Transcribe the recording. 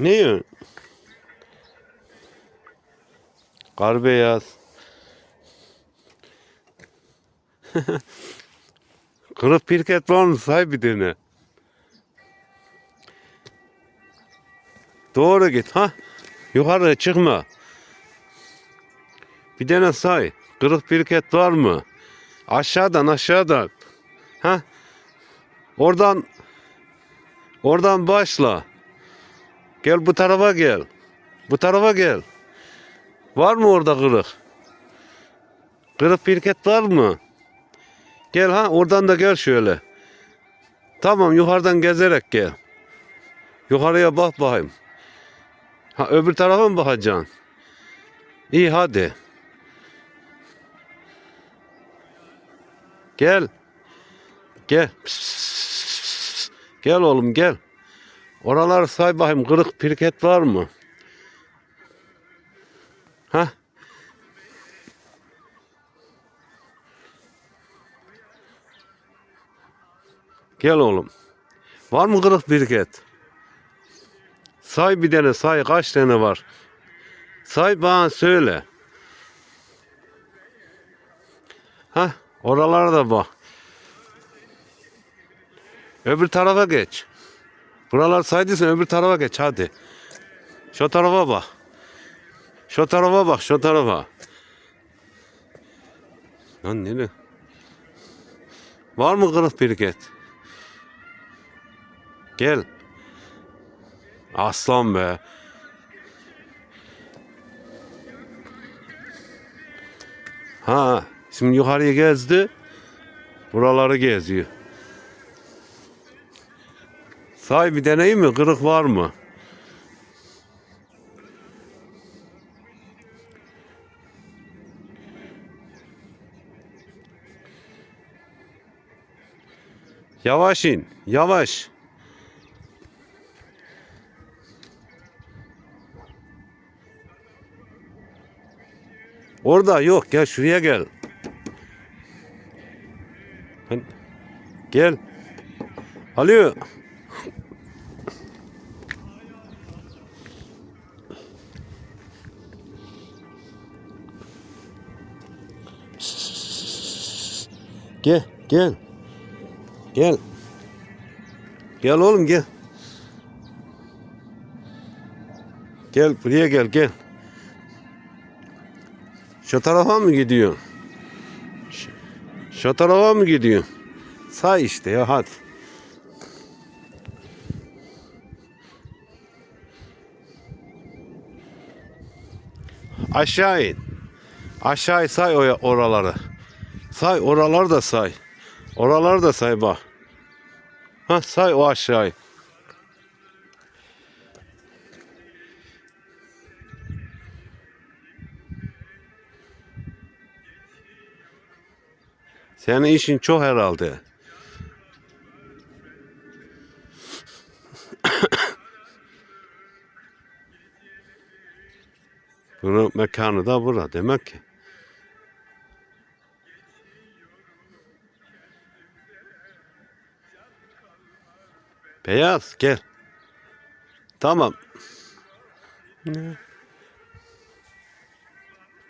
Ne yiyorsun? Kar beyaz. Kırık pirket var mı? Say bir tane. Doğru git ha. Yukarı çıkma. Bir tane say. Kırık pirket var mı? Aşağıdan aşağıdan. Ha? Oradan oradan başla. Gel bu tarafa gel. Bu tarafa gel. Var mı orada kırık? Kırık pirket var mı? Gel ha oradan da gel şöyle. Tamam yukarıdan gezerek gel. Yukarıya bak bakayım. Ha öbür tarafa mı bakacaksın? İyi hadi. Gel. Gel. Pıs, pıs, pıs. Gel oğlum gel. Oralar say bakayım kırık pirket var mı? Ha? Gel oğlum. Var mı kırık pirket? Say bir tane say kaç tane var? Say bana söyle. Ha, oralara da bak. Öbür tarafa geç. Buralar saydıysan öbür tarafa geç hadi. Şu tarafa bak. Şu tarafa bak, şu tarafa. Lan nere? Var mı kırık pirket? Gel. Aslan be. Ha, şimdi yukarıya gezdi. Buraları geziyor. Say bir deneyim mi? Kırık var mı? Yavaş in. Yavaş. Orada yok. Gel şuraya gel. Gel. Alo. Gel, gel. Gel. Gel oğlum gel. Gel buraya gel gel. Şu tarafa mı gidiyorsun? Şu, tarafa mı gidiyorsun? Say işte ya hadi. Aşağı in. Aşağı say oraları. Say oraları da say. Oraları da say bak. Ha say o aşağıyı. Senin işin çok herhalde. Bunun mekanı da bura demek ki. Beyaz gel. Tamam. Ne?